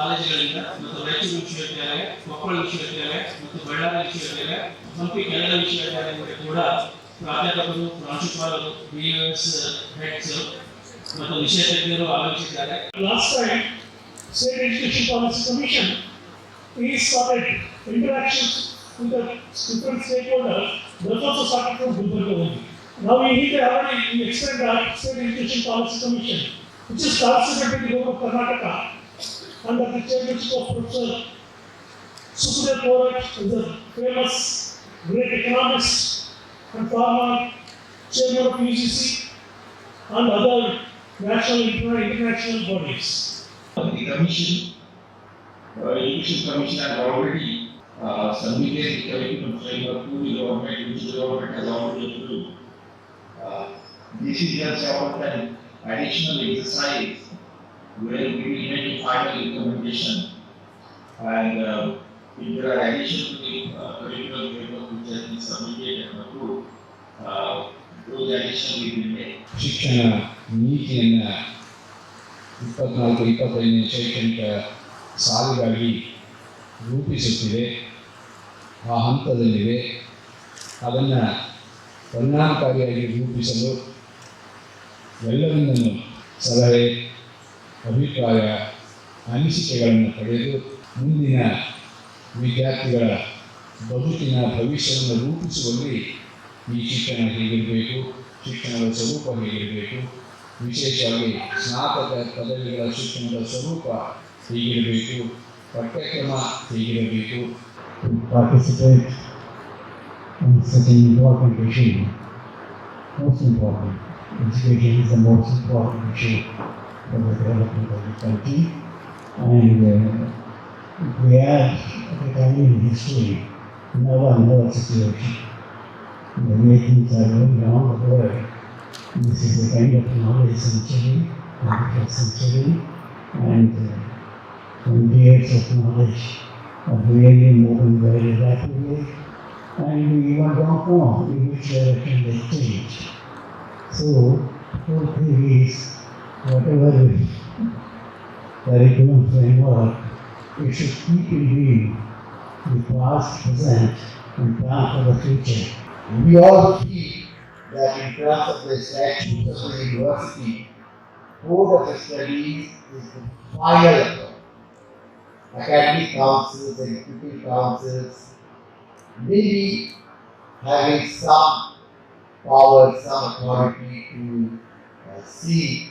ಕಾಲೇಜುಗಳಿಂದ ಮತ್ತು ರಾಯಚೂರು ವಿಶ್ವವಿದ್ಯಾಲಯ ಕೊಪ್ಪಳ ವಿಶ್ವವಿದ್ಯಾಲಯ ಮತ್ತು ಬಳ್ಳಾರಿ ವಿಶ್ವವಿದ್ಯಾಲಯ ಹಂಪಿ ಕನ್ನಡ ವಿಶ್ವವಿದ್ಯಾಲಯದಿಂದ ಕೂಡ ಪ್ರಾಧ್ಯಾಪಕರು ಪ್ರಾಂಶುಪಾಲರು ಬಿಎಸ್ ಹೆಡ್ಸ್ ಮತ್ತು ವಿಷಯ ತಜ್ಞರು ಆಗಮಿಸಿದ್ದಾರೆ last time, State Education Policy Commission, we started interactions with the different stakeholders, that also started from Gulbarga only. Now we need to already we extend our State Education Policy Commission, which is constituted in the government of Karnataka, under the chairmanship of Professor Sukhdev Korat, is a famous great economist and former chairman of UGC, and other national and international bodies. The commission, uh, education commission has already uh, submitted the curriculum framework to the government, which the government has already approved. Uh, This is just an additional exercise will a final implementation. And uh, if there are additions to the uh, curriculum framework which has been submitted and approved, uh, those additions will be made. ಶಿಕ್ಷಣ ನೀತಿಯನ್ನು ಇಪ್ಪತ್ನಾಲ್ಕು ಇಪ್ಪತ್ತೈದನೇ ಶೈಕ್ಷಣಿಕ ಸಾಲಿಗಾಗಿ ರೂಪಿಸುತ್ತಿವೆ ಆ ಹಂತದಲ್ಲಿವೆ ಅದನ್ನು ಪರಿಣಾಮಕಾರಿಯಾಗಿ ರೂಪಿಸಲು ಎಲ್ಲರಿಂದಲೂ ಸಲಹೆ ಅಭಿಪ್ರಾಯ ಅನಿಸಿಕೆಗಳನ್ನು ಪಡೆದು ಮುಂದಿನ ವಿದ್ಯಾರ್ಥಿಗಳ ಬದುಕಿನ ಭವಿಷ್ಯವನ್ನು ರೂಪಿಸುವಲ್ಲಿ ಈ ಶಿಕ್ಷಣ ಹೇಗಿರಬೇಕು ಶಿಕ್ಷಣದ ಸ್ವರೂಪ ಹೇಗಿರಬೇಕು ವಿಶೇಷವಾಗಿ ಸ್ನಾತಕ ಪದವಿಗಳ ಶಿಕ್ಷಣದ ಸ್ವರೂಪ ಹೇಗಿರಬೇಕು ಪಠ್ಯಕ್ರಮ ಹೇಗಿರಬೇಕು participate in such an important regime. Most important, education is. 2020. And uh, we asked the community no one knows this. The makings are going around the world. This is the kind of knowledge century, medical century, and uh, years of knowledge are really moving very rapidly. And we even don't know in which direction they change. So, whole theory is whatever is curriculum framework, it should keep in view the past, present, and plan for the future. We all feel that in terms of the statutes of the university, Board of Studies is the final. Academic councils, executive councils, maybe having some power, some authority to uh, see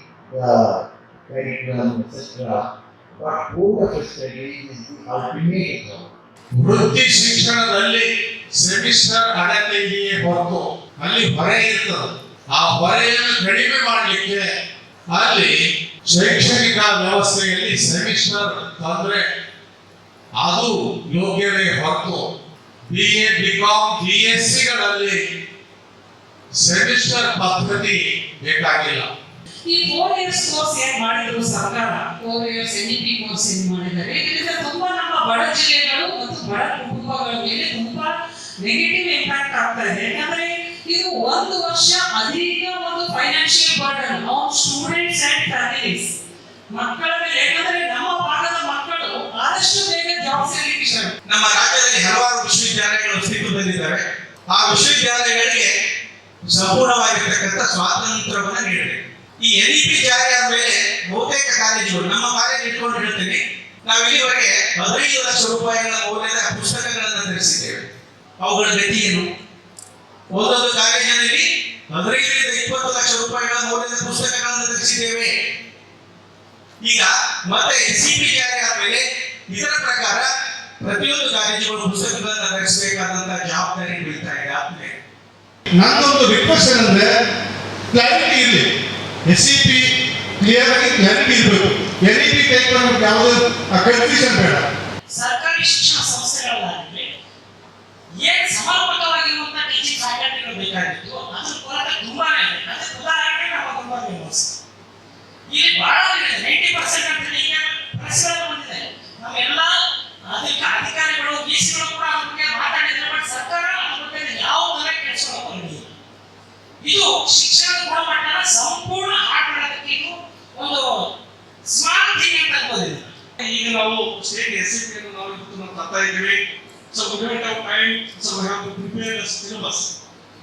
ವೃತ್ತಿ ಶಿಕ್ಷಣದಲ್ಲಿ semester ಅಡತೆಯೇ ಹೊರತು ಅಲ್ಲಿ ಹೊರೆ ಇರ್ತದೆ. ಆ ಹೊರೆಯನ್ನು ಕಡಿಮೆ ಮಾಡಲಿಕ್ಕೆ ಅಲ್ಲಿ ಶೈಕ್ಷಣಿಕ ವ್ಯವಸ್ಥೆಯಲ್ಲಿ ಸೆಮಿಸ್ಟರ್ ತಂದ್ರೆ ಅದು ಯೋಗ್ಯವೇ ಹೊರತು B A B com B S ಸಿಗಳಲ್ಲಿ semester ಪದ್ಧತಿ ಬೇಕಾಗಿಲ್ಲ. ಈ ಫೋರ್ ಇಯರ್ಸ್ ಕೋರ್ಸ್ ಏನ್ ಮಾಡಿದ್ರು ಸರ್ಕಾರ four years N P course ಏನ್ ಮಾಡಿದ್ದಾರೆ. ಇದರಿಂದ ತುಂಬಾ ನಮ್ಮ ಬಡ ಜಿಲ್ಲೆಗಳು ಮತ್ತು ಬಡ ಕುಟುಂಬಗಳ ಮೇಲೆ ತುಂಬಾ ನೆಗೆಟಿವ್ ಇಂಪ್ಯಾಕ್ಟ್ ಆಗ್ತಾ ಇದೆ. ಯಾಕಂದ್ರೆ ಇದು ಒಂದು ವರ್ಷ ಅಧಿಕ ಒಂದು financial burden on students and families ಮಕ್ಕಳ ಮೇಲೆ, ಯಾಕಂದ್ರೆ ನಮ್ಮ ಭಾಗದ ಮಕ್ಕಳು ಆದಷ್ಟು ಬೇಗ ಜಾಬ್ ಸೆಲೆಕ್ಷನ್ ನಮ್ಮ ರಾಜ್ಯದಲ್ಲಿ ಹಲವಾರು ವಿಶ್ವವಿದ್ಯಾಲಯಗಳು ಅಸ್ತಿತ್ವ ಬಂದಿದ್ದಾರೆ ಆ ವಿಶ್ವವಿದ್ಯಾಲಯಗಳಿಗೆ ಸಂಪೂರ್ಣವಾಗಿರ್ತಕ್ಕಂಥ ಸ್ವಾತಂತ್ರ್ಯವನ್ನು ನೀಡಬೇಕು. ಈ ಎನ್ ಇ ಪಿ ಜಾರಿ ಆದ್ಮೇಲೆ ಬಹುತೇಕ ಕಾಲೇಜುಗಳು, ನಮ್ಮ ಕಾಲೇಜ್ ಇಟ್ಕೊಂಡು ಹೇಳ್ತೀನಿ ನಾವು ಇಲ್ಲಿವರೆಗೆ ಹದಿನೈದು ಲಕ್ಷ ರೂಪಾಯಿಗಳ ಮೌಲ್ಯದ ಪುಸ್ತಕಗಳನ್ನು ಧರಿಸಿದ್ದೇವೆ ಅವುಗಳ ಗತಿ ಏನು? ಒಂದೊಂದು ಕಾಲೇಜಿನಲ್ಲಿ ಹದಿನೈದರಿಂದ ಇಪ್ಪತ್ತು ಲಕ್ಷ ರೂಪಾಯಿಗಳ ಮೌಲ್ಯದ ಪುಸ್ತಕಗಳನ್ನು ಧರಿಸಿದ್ದೇವೆ ಈಗ ಮತ್ತೆ ಎಸ್ ಸಿ ಪಿ ಜಾರಿ ಆದ್ಮೇಲೆ ಇದರ ಪ್ರಕಾರ ಪ್ರತಿಯೊಂದು ಕಾಲೇಜುಗಳು ಪುಸ್ತಕಗಳನ್ನು ತರಿಸಬೇಕಾದಂತಹ ಜವಾಬ್ದಾರಿ ಬೀಳ್ತಾ ಇದೆ. ಆದ್ಮೇಲೆ ನಂದೊಂದು ರಿಕ್ವೆಸ್ಟ್ ಅಂದ್ರೆ ಕ್ಲಾರಿಟಿ ಇರಲಿ. ಎಸ್ ಸಿ ಪಿ ಕ್ಲಿಯರ್ ಆಗಿ ಕ್ಲಾರಿಟಿ ಇರಬೇಕು. ಎನ್ ಇ ಪಿ ಟೈಪ್ ಅನ್ನೋದು ಯಾವುದು? ಕನ್ಫ್ಯೂಷನ್ ಬೇಡ. ಸರ್ಕಾರಿ ಶಿಕ್ಷಣ ಸಂಸ್ಥೆಗಳಲ್ಲಿ ಏನ್ ಸಮರ್ಪಕವಾಗಿರುವಂತ ಟೀಚಿಂಗ್ ಫ್ಯಾಕಲ್ಟಿಗಳು ಬೇಕಾಗಿತ್ತು, ಅದ್ರ ಕೊರತೆ ತುಂಬಾನೇ ಇದೆ. ಅದಕ್ಕೆ ಉದಾಹರಣೆ ನಮ್ಮ ತುಂಬಾ ಯೂನಿವರ್ಸಿಟಿ ಇಲ್ಲಿ ಬಹಳ ನೈಂಟಿ ಪರ್ಸೆಂಟ್ ಅಂತ ಈಗ ಪ್ರಶ್ನೆ ಬಂದಿದೆ ನಾವೆಲ್ಲ ಅದಕ್ಕೆ ಅಧಿಕ ಶಿಕ್ಷಣದ ಗುಣಮಟ್ಟನ ಸಂಪೂರ್ಣ ಇದು ಒಂದು ಸ್ಮಾರ್ಟ್ ಅಂತ ಅನ್ಬೋದು ಈಗ ನಾವು ಸ್ಟೇಟ್ ಎಸ್ ಸಿ ಪಿ ನಾವು ಇವತ್ತು ನಾವು ತರ್ತಾ ಇದ್ದೀವಿ so government of time so have to prepare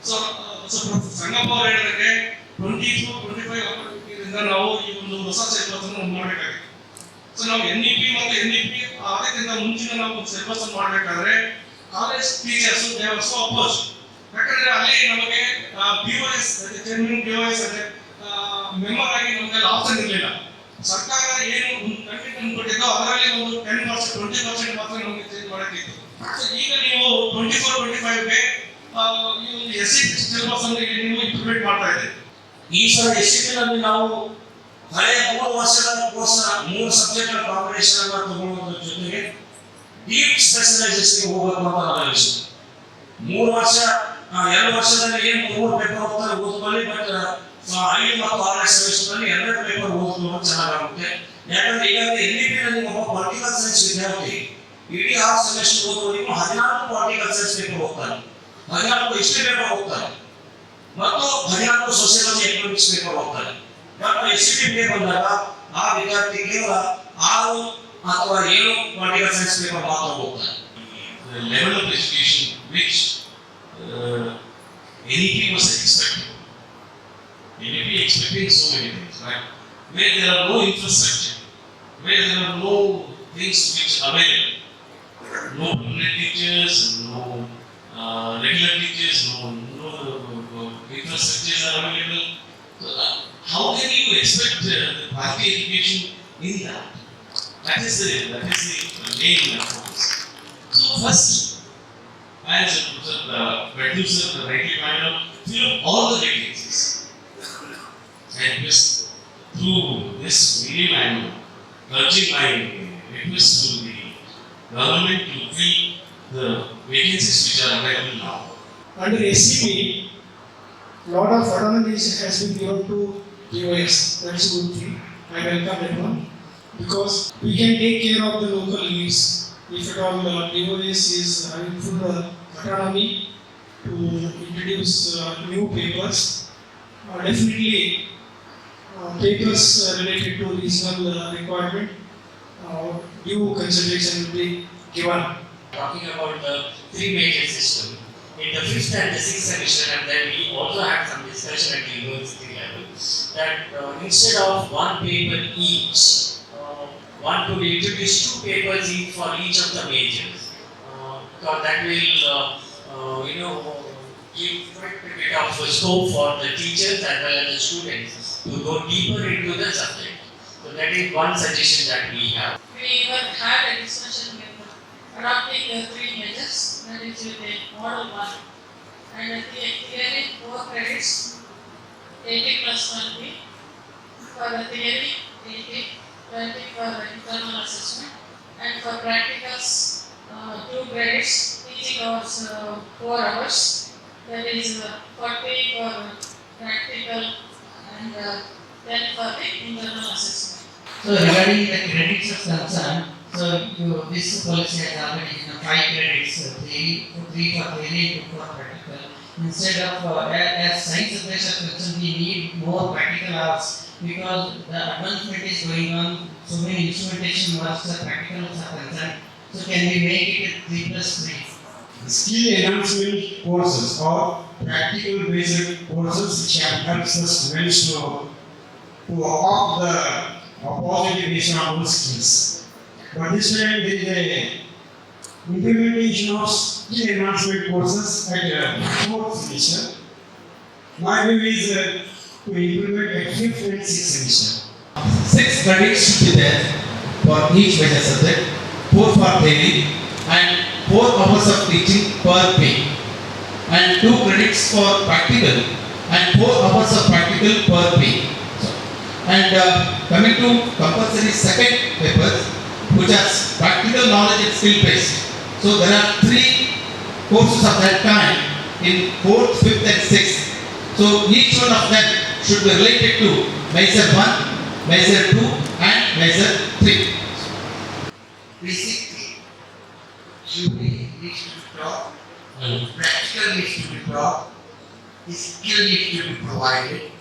so so Sangappa ಅವರು ಹೇಳಿದಂಗೆ ಟ್ವೆಂಟಿ ಟು ಟ್ವೆಂಟಿ ಫೈವ್ ಇಂದ ನಾವು ಈ ಒಂದು ಹೊಸ ಸಿಲೆಬಸ್ ಅನ್ನು ಮಾಡಬೇಕಾಗಿದೆ ಸೊ ನಾವು ಎನ್ ಇ ಪಿ ಮತ್ತು ಎನ್ ಇ ಪಿ ಅದಕ್ಕಿಂತ ಮುಂಚಿನ ನಾವು ಅನ್ನು ಮಾಡಬೇಕಾದ್ರೆ college teachers they are so oppose ಯಾಕಂದ್ರೆ ಅಲ್ಲಿ ನಮಗೆ B O S chairman P O S member ಆಗಿ ನಮಗೆ ಆಪ್ಷನ್ ಇರಲಿಲ್ಲ. ಸರ್ಕಾರ ಏನು ಕಂಟೆಂಟ್ ಕೊಟ್ಟಿದ್ದೋ ಅದರಲ್ಲಿ ಒಂದು ಟೆನ್ ಪರ್ಸೆಂಟ್ ಟ್ವೆಂಟಿ ಪರ್ಸೆಂಟ್ ಮಾತ್ರ ನಮಗೆ ಚೇಂಜ್ ಮಾಡಕ್ಕಿತ್ತು. ಸೊ ಈಗ ನೀವು ಟ್ವೆಂಟಿ ಫೋರ್ ಟ್ವೆಂಟಿ ಫೈವ್ಗೆ ಈ ಒಂದು ಎಸ್ ಸಿ ಸಿಲೆಬಸ್ ಅನ್ನು ಇಲ್ಲಿ ನೀವು ಇಂಪ್ಲಿಮೆಂಟ್ ಮಾಡ್ತಾ ಇದೆ ಈ ಸಲ ಎಸ್ನಲ್ಲಿ ನಾವು ಹಳೆಯ ಮೂರು ವರ್ಷದ ಕೋರ್ಸ್ ಮೂರು ಸಬ್ಜೆಕ್ಟ್ ಕಾಂಬಿನೇಷನ್ ಅನ್ನ ತಗೊಳ್ಳೋದ್ರ ಜೊತೆಗೆ ಡೀಪ್ ಸ್ಪೆಷಲೈಸೇಷನ್ಗೆ ಹೋಗೋದು ಅಂತ ವಿಷಯ ಮೂರು ವರ್ಷ ಎರಡು ವರ್ಷದಲ್ಲಿ ಏನು ಮೂರು ಪೇಪರ್ ಹೋಗ್ತಾರೆ ಓದ್ಕೊಳ್ಳಿ ಬಟ್ ಐದು ಮತ್ತು ಆರನೇ ಸೆಮಿಸ್ಟರ್ನಲ್ಲಿ ಎರಡೆರಡು ಪೇಪರ್ ಓದ್ಕೊಳ್ಳೋದು ಚೆನ್ನಾಗಾಗುತ್ತೆ ಯಾಕಂದ್ರೆ ಈಗಾಗಲೇ ಎನ್ ಡಿ ನಲ್ಲಿ ಒಬ್ಬ ಪೊಲಿಟಿಕಲ್ ಸೈನ್ಸ್ ವಿದ್ಯಾರ್ಥಿ ಇಡೀ ಆರು ಸೆಮಿಸ್ಟರ್ ಓದುವವರೆಗೂ ಹದಿನಾಲ್ಕು ಪೊಲಿಟಿಕಲ್ ಸೈನ್ಸ್ ಪೇಪರ್ ಹೋಗ್ತಾನೆ ಹದಿನಾಲ್ಕು ಹಿಸ್ಟ್ರಿ ಪೇಪರ್ ಹೋಗ್ತಾನೆ ಮತ್ತು ಹದಿನಾಲ್ಕು ಸೋಸಿಯಾಲಜಿ ಎಕನಾಮಿಕ್ಸ್ ಪೇಪರ್ ಹೋಗ್ತಾರೆ ಬಟ್ ಎಸ್ ಸಿ ಪಿ ಬಂದಾಗ ಆ ವಿದ್ಯಾರ್ಥಿ ಕೇವಲ ಆರು ಅಥವಾ ಏಳು ಪೊಲಿಟಿಕಲ್ ಸೈನ್ಸ್ ಪೇಪರ್ ಮಾತ್ರ ಹೋಗ್ತಾರೆ the level of education which uh, NEP was expecting. NEP expecting so many things, right? Where there are no infrastructure, where there are no things which are available. No permanent teachers, no uh, regular teachers, no, no uh, infrastructures are available. So, uh, how can you expect uh, quality education in that? That is the, that is the main focus. So first, as uh, producer rightly pointed out, fill up all the vacancies. And just through this medium, I am urging my request to the government to fill the vacancies which are available now. Under SCP, lot of autonomy has been given to POS. That is a good thing. I welcome that one. Because we can take care of the local needs. If at all uh, POS is having full uh, autonomy to introduce uh, new papers, uh, definitely uh, papers uh, related to regional uh, requirement, uh, due consideration will be given. talking about the three major system. In the fifth and the sixth semester, and then we also had some discussion at the university level that uh, instead of one paper each, one could introduce two papers for each of the majors. Uh, because that will, uh, uh, you know, give quite a bit of scope for the teachers as well as the students to go deeper into the subject. So that is one suggestion that we have. We even had a discussion with adopting the three measures, that is with the model one. And the theory, four credits, eighty plus twenty. For the theory, eighty, twenty for the internal assessment. And for practicals, uh, two credits, teaching hours, uh, four hours. That is uh, forty for practical and uh, ten for the internal assessment. So regarding the credits of concern, so you, this policy has already given five credits, uh, three, three for theory, two for practical. Instead of, uh, as, science subjects are we need more practical hours because the advancement is going on, so many instrumentation works are practical are concerned. So can we make it a three plus three? skill enhancement courses or practical based courses which can help us students to to up the opportunity on those skills. But this time there is a implementation of skill enhancement courses at a fourth semester. My view is uh, to implement at fifth and sixth six credits should be there for each major subject, four for theory and four hours of teaching per pay and two credits for practical and four hours of practical per pay. So, And uh, coming to compulsory second papers which are practical knowledge and skill based. So there are three courses of that kind in fourth, fifth and sixth. So each one of them should be related to measure one, measure two and measure three. Basically, theory needs to be taught, practical needs to be taught, skill needs to be provided.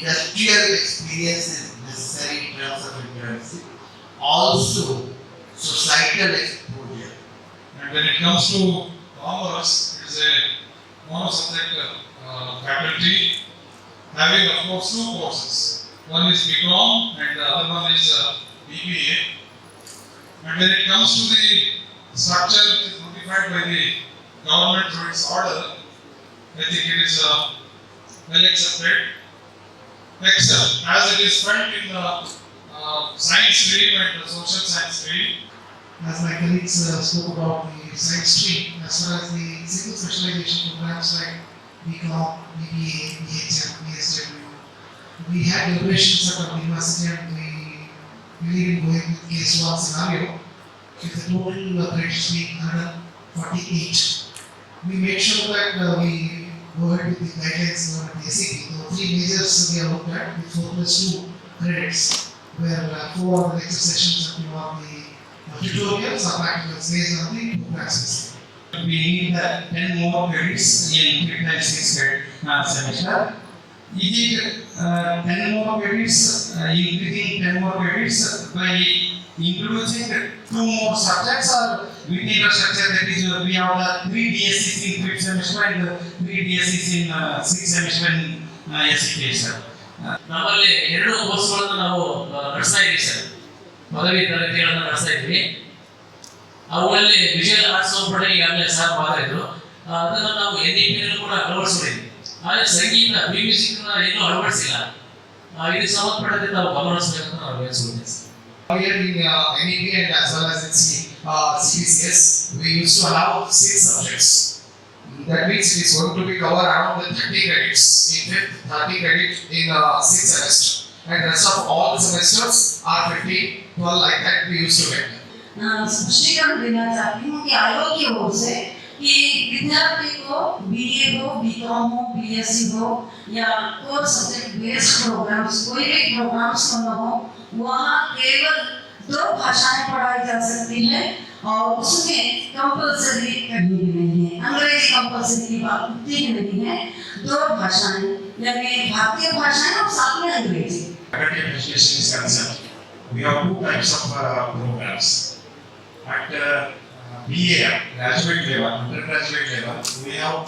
Industrial experience is necessary in terms of literacy. Also, societal exposure. And when it comes to commerce, it is a mono-subject uh, faculty having of course two courses. One is BCom and the other one is uh, BBA. And when it comes to the structure which is notified by the government through its order, I think it is uh, well accepted. Except as it is felt in the uh, science stream and the social science stream, as my colleagues uh, spoke about the science stream, as well as the single specialization programs like We had deliberations at our university we believe in going with case one scenario. With the total uh, credits being 148, we made sure that uh, we go ahead with the guidelines of the SAP. The three majors we have looked at with 4 plus 2 credits, where uh, four of the lecture sessions been on the tutorials or practicals on the program system. Need uh, 10 more credits in 3 times 6 credit uh, semester. Is it uh, 10 more credits, uh, increasing 10 more credits by including two more subjects or within a structure that is uh, we have the three DSCs in fifth semester and the three DSCs in uh, sixth semester in uh, SCK sir. ನಮ್ಮಲ್ಲಿ ಎರಡು ಕೋರ್ಸ್ಗಳನ್ನು ನಾವು ನಡೆಸ್ತಾ ಇದ್ದೀವಿ sir ಪದವಿ ತರಗತಿಗಳನ್ನು ನಡೆಸ್ತಾ ಇದ್ವಿ ಅವುಗಳಲ್ಲಿ ವಿಜಯ ಒಬ್ಬರು ಈಗಾಗಲೇ ಸರ್ ಮಾತಾಡಿದ್ರು ಅದನ್ನು ನಾವು ಎನ್ ಇ ಪಿನಲ್ಲೂ ಕೂಡ ಅಳವಡಿಸಿದ್ದೀವಿ ಆದರೆ ಸಂಗೀತ ಬಿ ಮ್ಯೂಸಿಕ್ ಇನ್ನೂ ಅಳವಡಿಸಿಲ್ಲ ಇದು ಸಂಬಂಧಪಟ್ಟಂತೆ ನಾವು ಗಮನಿಸಬೇಕಂತ ನಾವು sir Here uh, uh, CBCS, we used to allow six subjects. That means it is going to be covered around the 30 credits in fifth, 30 credits in uh, sixth semester. And rest of all the semesters are 15, 12 like that we used. स्पष्टीकरण देना चाहती हूँ कि आयोग की ओर से कि विद्यार्थी को बीए हो बीकॉम हो बीएससी हो या कोर सब्जेक्ट बेस्ड प्रोग्राम्स कोई भी प्रोग्राम्स में हो वहाँ केवल दो भाषाएँ पढ़ाई जा सकती है और उसमें कंपलसरी करनी भी नहीं है। अंग्रेज़ी कंपलसरी की बात होती ही नहीं है। दो भाषाएँ यानी भारतीय भाषाएँ और साथ में अंग्रेज़ी। We have two types of uh, programs. At uh, uh, BA, graduate level, undergraduate level, we have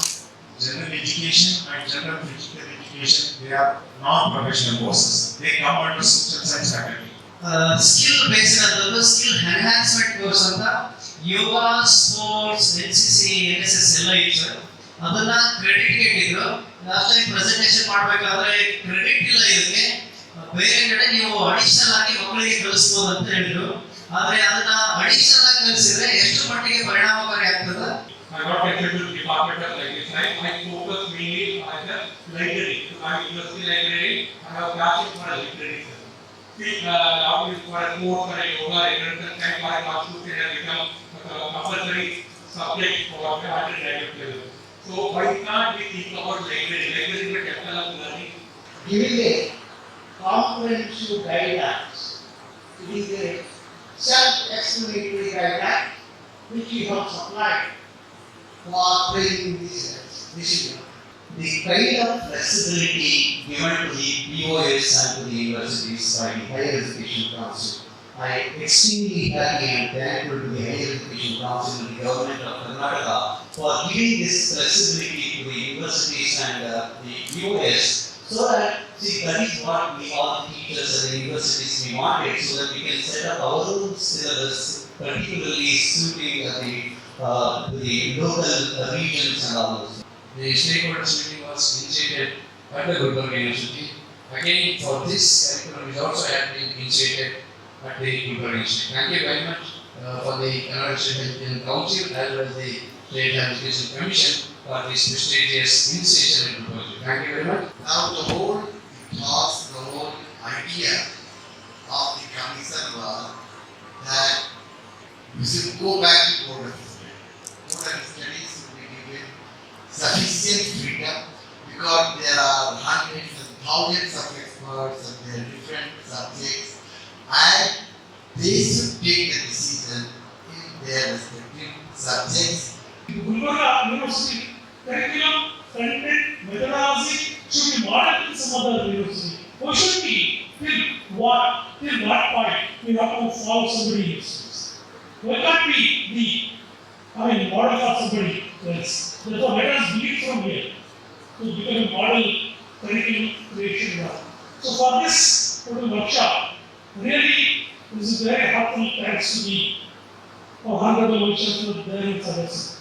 general education and general physical education. They are non-professional courses. They come under social science faculty. Skill based ಅನ್ನೋದು skill enhancement course ಅಂತ yoga sports N C C N S S ಎಲ್ಲ ಇತ್ತು ಅದನ್ನ credit ಇಟ್ಟಿದ್ರು last time presentation ಮಾಡಬೇಕಾದ್ರೆ credit ಇಲ್ಲ ಇದಕ್ಕೆ ಬೇರೆ ಕಡೆ ನೀವು ಅಡಿಷನಲ್ ಆಗಿ ಮಕ್ಕಳಿಗೆ ಕಲಿಸ್ಬೋದು ಅಂತ ಹೇಳಿದ್ರು ಆದ್ರೆ ಅದನ್ನ ಅಡಿಷನಲ್ ಆಗಿ ಕಲಿಸಿದ್ರೆ ಎಷ್ಟು ಮಟ್ಟಿಗೆ ಪರಿಣಾಮಕಾರಿ ಆಗ್ತದೆ I got connected to the department of library science. I focus mainly on the library. I am university library. I have classes for a library. sir. See, uh, now you for a course for a yoga, international time for a constitution has become a compulsory subject for the undergraduate level. So why can't we think about library? Library is a capital of learning. giving a comprehensive guidelines. It is a self-explanatory guideline which we have supplied for training this discipline. The kind of flexibility given to the POS and to the universities by the Higher Education Council. I am extremely happy and thankful to the Higher Education Council and the government of Karnataka for giving this flexibility to the universities and uh, the POS so that, see, that is what we all the teachers and the universities we wanted so that we can set up our own syllabus particularly suiting the, uh, the local uh, regions and all those. The stakeholders meeting was initiated at the Gulbarga University. Again, for this curriculum is also happening initiated at the Gulbarga University. Thank you very much uh, for the Kannada State Council as well as the State Education Commission for this prestigious initiation. Thank you very much. Now the whole thoughts, the whole idea of the commission was that we should go back to board of studies. Board of studies should be given sufficient freedom because there are hundreds and thousands of experts and their different subjects and they should take the decision in their respective subjects. Gulbarga University curriculum content, methodology should be modeled in some other university. Or should till what till what point we have to follow somebody else. Why can't we be I mean model for somebody else? Therefore, let us lead from here to become a model curriculum creation lab. So for this total workshop, really this is very helpful thanks to the honorable Chancellor in Sadhguru.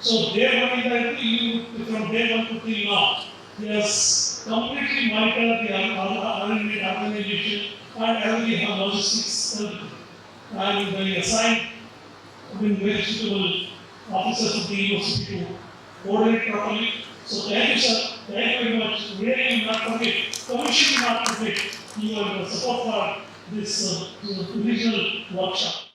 So day one the you from day one to till now, he has completely monitored the organization organization and every have logistics and they assigned mean very suitable officers of the university to coordinate properly. So thank you sir, thank you very much, really not forget, commission not forget your support for this uh, regional workshop.